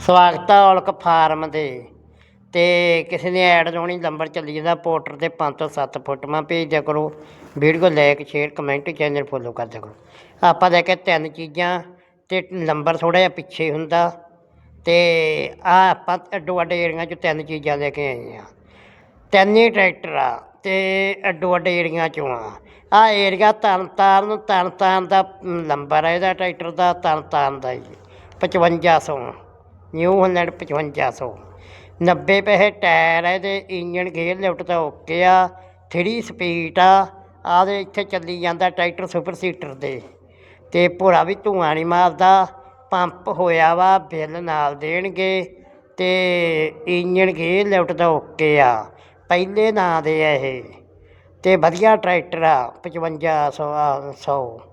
ਸਵਾਗਤ ਹੈ ਔਲਕ ਫਾਰਮ ਦੇ। ਤੇ ਕਿਸੇ ਨੇ ਐਡ ਲਾਉਣੀ, ਨੰਬਰ ਚੱਲੀ ਜਾਂਦਾ ਪੋਰਟਰ ਤੇ 5 ਤੋਂ 7 ਫੋਟੋਆਂ ਭੇਜਦਿਆਂ ਕਰੋ, video like share, comment, channel follow ਕਰ ਦਿਆ ਕਰੋ। ਆਪਾਂ ਲੈ ਕੇ ਤਿੰਨ ਚੀਜ਼ਾਂ, ਤੇ ਨੰਬਰ ਥੋੜਾ ਜਿਹਾ ਪਿੱਛੇ ਹੁੰਦਾ। ਤੇ ਆ ਆਪਾਂ ਅੱਡੋ ਅੱਡ ਏਰੀਆਂ ਚ ਤਿੰਨ ਚੀਜ਼ਾਂ ਲੈ ਕੇ ਆਏ ਆ। ਤਿੰਨ ਹੀ ਟਰੈਕਟਰ ਆ, ਤੇ ਅੱਡੋ ਅੱਡ ਏਰੀਆਂ ਚੋਂ ਆ। ਆ ਏਰੀਆ ਤਰਨਤਾਰਨ ਤਰਨਤਾਰਨ ਦਾ ਨੰਬਰ ਹੈ ਇਹਦਾ, ਟਰੈਕਟਰ ਦਾ ਤਰਨਤਾਰਨ ਦਾ ਜੀ 5500 ਨਿਊ ਹਲੈਂਡ 5500 90 ਪੈਸੇ ਟਾਇਰ ਹੈ ਤੇ ਇੰਜਨ ਗੇਅਰ ਲਿਫਟ ਤਾਂ ਓਕੇ ਆ 3 ਸਪੀਡ ਆ ਆਦੇ ਇੱਥੇ ਚੱਲੀ ਜਾਂਦਾ ਟਰੈਕਟਰ ਸੁਪਰ ਸੀਟਰ ਦੇ ਤੇ ਭੋਰਾ ਵੀ ਧੂਆਂ ਨਹੀਂ ਮਾਰਦਾ, ਪੰਪ ਹੋਇਆ ਵਾ, ਬਿੱਲ ਨਾਲ ਦੇਣਗੇ, ਤੇ ਇੰਜਨ ਗੇਅਰ ਲਿਫਟ ਤਾਂ ਓਕੇ ਆ, ਪਹਿਲੇ ਨਾਂ ਦੇ ਆ ਇਹ। ਤੇ ਵਧੀਆ ਟਰੈਕਟਰ ਆ 5500 100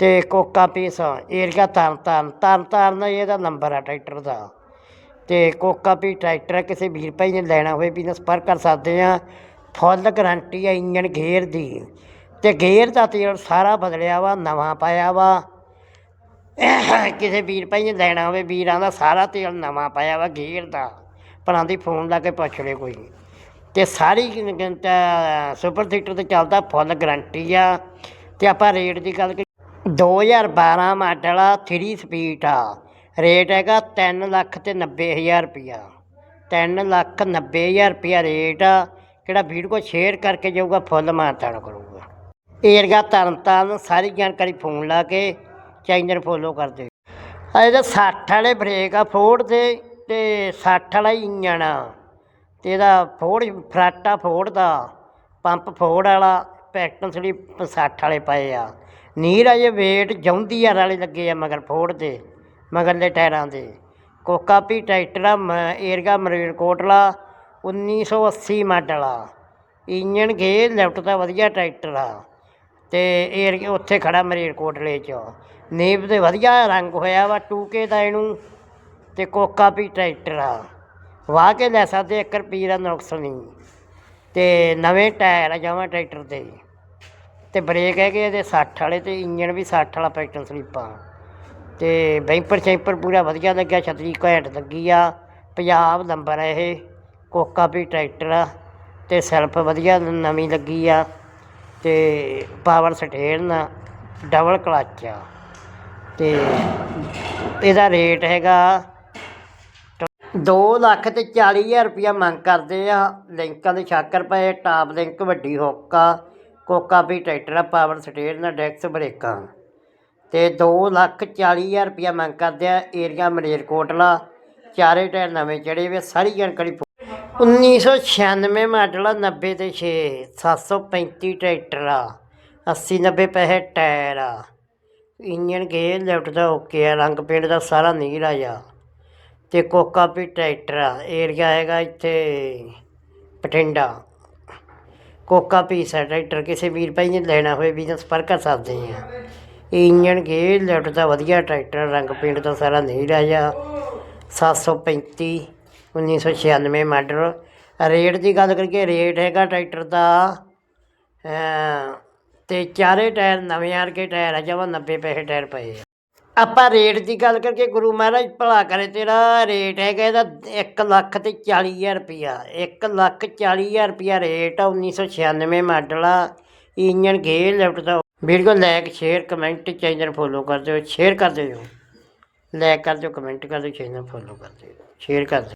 ਤੇ ਕੋਕਾ ਪੀਸ, ਏਰੀਆ ਤਰਨ ਤਾਰਨ ਤਰਨ ਤਾਰਨ ਇਹਦਾ ਨੰਬਰ ਆ ਟਰੈਕਟਰ ਦਾ। ਤੇ ਕੋਕਾ ਪੀ ਟਰੈਕਟਰ ਕਿਸੇ ਵੀਰ ਭਾਈ ਨੇ ਲੈਣਾ ਹੋਵੇ ਵੀ ਨਾਲ ਸੰਪਰਕ ਕਰ ਸਕਦੇ ਆ। ਫੁੱਲ ਗਰੰਟੀ ਆ ਇੰਜਨ ਗੇਅਰ ਦੀ। ਤੇ ਗੇਅਰ ਦਾ ਤੇਲ ਸਾਰਾ ਬਦਲਿਆ ਵਾ, ਨਵਾਂ ਪਾਇਆ ਵਾ। ਕਿਸੇ ਵੀਰ ਭਾਈ ਨੇ ਲੈਣਾ ਹੋਵੇ, ਵੀਰਾਂ ਦਾ ਸਾਰਾ ਤੇਲ ਨਵਾਂ ਪਾਇਆ ਵਾ ਗੇਅਰ ਦਾ। ਭਲਾਂ ਦੀ ਫੋਨ ਲਾ ਕੇ ਪੁੱਛ ਲੈ ਕੋਈ। ਤੇ ਸਾਰੀ ਤਾਂ ਸੁਪਰ ਸੀਟਰ ਤੇ ਚੱਲਦਾ ਫੁੱਲ ਗਰੰਟੀ ਆ। ਤੇ ਆਪਾਂ ਰੇਟ ਦੀ ਗੱਲ ਦੋ ਹਜ਼ਾਰ ਬਾਰ੍ਹਾਂ ਮਾਡਲ ਆ ਥ੍ਰੀ ਸਪੀਡ ਆ। ਰੇਟ ਹੈਗਾ ਤਿੰਨ ਲੱਖ ਅਤੇ ਨੱਬੇ ਹਜ਼ਾਰ ਰੁਪਈਆ ਤਿੰਨ ਲੱਖ 90 ਹਜ਼ਾਰ ਰੁਪਈਆ ਰੇਟ ਆ, ਕਿਹੜਾ ਵੀਡੀਓ ਕੋ ਸ਼ੇਅਰ ਕਰਕੇ ਜਾਊਗਾ, ਫੁੱਲ ਮਾਰਤਾਣ ਕਰੂਗਾ। ਏਰਗਾ ਤਰਨਤਾਰਨ, ਸਾਰੀ ਜਾਣਕਾਰੀ ਫੋਨ ਲਾ ਕੇ ਚੈਨਲ ਫੋਲੋ ਕਰ ਦਿਓ। ਆ ਇਹਦਾ 60 ਵਾਲੇ ਬ੍ਰੇਕ ਆ ਫੋਰਡ ਦੇ, ਤੇ 60 ਵਾਲਾ ਇੰਜਣ ਆ। ਤੇ ਇਹਦਾ ਫੋਰਡ ਫਰਾਟਾ ਫੋਰਡ ਦਾ। ਪੰਪ ਫੋਰਡ ਵਾਲਾ ਪੈਕਟਨ ਸਲੀਪ 60 ਵਾਲੇ ਪਏ ਆ। ਨੀਰ ਅਜੇ ਵੇਟ ਜੌਂਦੀਆਰ ਵਾਲੇ ਲੱਗੇ ਆ ਮਗਰ ਫੋੜ ਦੇ ਮਗਰਲੇ ਟਾਇਰਾਂ ਦੇ। ਕੋਕਾ ਪੀ ਟਰੈਕਟਰ ਆ ਮ- ਏਰਗਾ ਮਰੀਨ ਕੋਟਲਾ 1980 ਮਾਡਲ। ਆ ਇੰਜਣ ਗੇਅਰ ਲੈਫਟ ਦਾ ਵਧੀਆ ਟਰੈਕਟਰ ਆ। ਤੇ ਏਰ, ਉੱਥੇ ਖੜਾ ਮਰੀਨ 'ਚ। ਨੀਬ ਤੇ ਵਧੀਆ ਰੰਗ ਹੋਇਆ ਵਾ 2K ਦਾ ਇਹਨੂੰ, ਤੇ ਕੋਕਾ ਵੀ ਟਰੈਕਟਰ ਆ। ਵਾਹ ਕੇ ਲੈ ਸਕਦੇ 1 ਰੁਪਈਏ ਦਾ ਨੁਕਸ ਨਹੀਂ। ਤੇ ਨਵੇਂ ਟਾਇਰ ਆ ਜਾਵਾਂ ਟਰੈਕਟਰ ਤੇ ਤੇ ਬ੍ਰੇਕ ਹੈਗੇ ਇਹਦੇ 60 ਵਾਲੇ ਤੇ ਇੰਜਨ ਵੀ 60 ਵਾਲਾ ਪੈਕਟਨ ਸਲੀਪਾਂ। ਤੇ ਬੈਂਪਰ ਸ਼ੈਂਪਰ ਪੂਰਾ ਵਧੀਆ ਲੱਗਿਆ, ਛਤਰੀ ਘੈਂਟ ਲੱਗੀ ਆ। ਪੰਜਾਬ ਨੰਬਰ ਹੈ ਇਹ, ਕੋਕਾ ਵੀ ਟਰੈਕਟਰ ਆ ਤੇ ਸੈਲਫ ਵਧੀਆ ਨਵੀਂ ਲੱਗੀ ਆ ਤੇ ਪਾਵਰ ਸਟੇਰਨ ਡਬਲ ਕਲਚ ਆ। ਤੇ ਇਹਦਾ ਰੇਟ ਹੈਗਾ 2 ਲੱਖ ਤੇ 40 ਹਜ਼ਾਰ ਰੁਪਇਆ ਮੰਗ ਕਰਦੇ ਆ। ਲਿੰਕਾਂ ਦੇ ਛਾਕਰ ਪਏ, ਟਾਪ ਲਿੰਕ ਵੱਡੀ ਹੋਕਾ ਕੋਕਾ ਵੀ ਟਰੈਕਟਰ ਆ, ਪਾਵਰ ਸਟੇਰਨ ਡੈਕਸ ਬ੍ਰੇਕਾਂ। ਅਤੇ ਦੋ ਲੱਖ 40 ਹਜ਼ਾਰ ਰੁਪਇਆ ਮੰਗ ਕਰਦੇ ਆ ਏਰੀਆ ਮਲੇਰਕੋਟਲਾ ਚਾਰੇ ਟਾਇਰ ਨਵੇਂ ਚੜੇ ਵੇ, ਸਾਰੀ ਜਾਣਕਾਰੀ 1996 ਮਾਡਲ ਆ 90 ਤੇ 6 735 ਟਰੈਕਟਰ ਆ 80 90 ਪੈਸੇ ਟਾਇਰ ਆ। ਇੰਜਨ ਗੇਅਰ ਲੈਫਟ ਦਾ ਓਕੇ ਆ, ਰੰਗ ਪੇਂਟ ਦਾ ਸਾਰਾ ਨੀਲਾ ਆ ਤੇ ਕੋਕਾ ਵੀ ਟਰੈਕਟਰ ਆ, ਏਰੀਆ ਹੈਗਾ ਇੱਥੇ, ਬਠਿੰਡਾ। ਕੋਕਾ ਪੀਸ ਹੈ ਟਰੈਕਟਰ ਕਿਸੇ ਵੀਰ ਭਾਈ ਨੇ ਲੈਣਾ ਹੋਵੇ ਵੀ ਤਾਂ ਸੰਪਰਕ ਕਰ ਸਕਦੇ ਆ ਇੰਜਣ ਗੇ ਲੈਫਟ ਦਾ ਵਧੀਆ ਟਰੈਕਟਰ ਰੰਗ ਪੇਂਟ ਦਾ ਸਾਰਾ ਨੀਲਾ ਆ 735 1996 ਮਾਡਲ। ਰੇਟ ਦੀ ਗੱਲ ਕਰੀਏ ਰੇਟ ਹੈਗਾ ਟਰੈਕਟਰ ਦਾ ਅਮ, ਤੇ ਚਾਰੇ ਟਾਇਰ ਨਵੇਂ ਆਰ ਕੇ ਟਾਇਰ ਆ ਜਵਾ 90 ਪੈਸੇ ਟਾਇਰ ਪਏ ਆ। ਆਪਾਂ ਰੇਟ ਦੀ ਗੱਲ ਕਰਕੇ ਗੁਰੂ ਮਹਾਰਾਜ, ਭਲਾ ਕਰੇ ਤੇਰਾ ਰੇਟ ਹੈਗਾ ਇਹਦਾ 1 ਲੱਖ ਤੇ 40 ਹਜ਼ਾਰ ਰੁਪਿਆ 1 ਲੱਖ 40 ਹਜ਼ਾਰ ਰੁਪਿਆ ਰੇਟ ਆ 1996 ਮਾਡਲ ਆ। ਇੰਜਨ ਗੇਅਰ ਲੈਫਟ ਦਾ। Video like share comment channel follow ਕਰ ਦਿਓ। ਸ਼ੇਅਰ ਕਰ ਦਿਓ। ਲਾਈਕ ਕਰ ਦਿਓ ਕਮੈਂਟ ਕਰ ਦਿਓ ਚੈਨਲ ਫੋਲੋ ਕਰ ਦਿਓ। ਸ਼ੇਅਰ ਕਰ ਦਿਓ।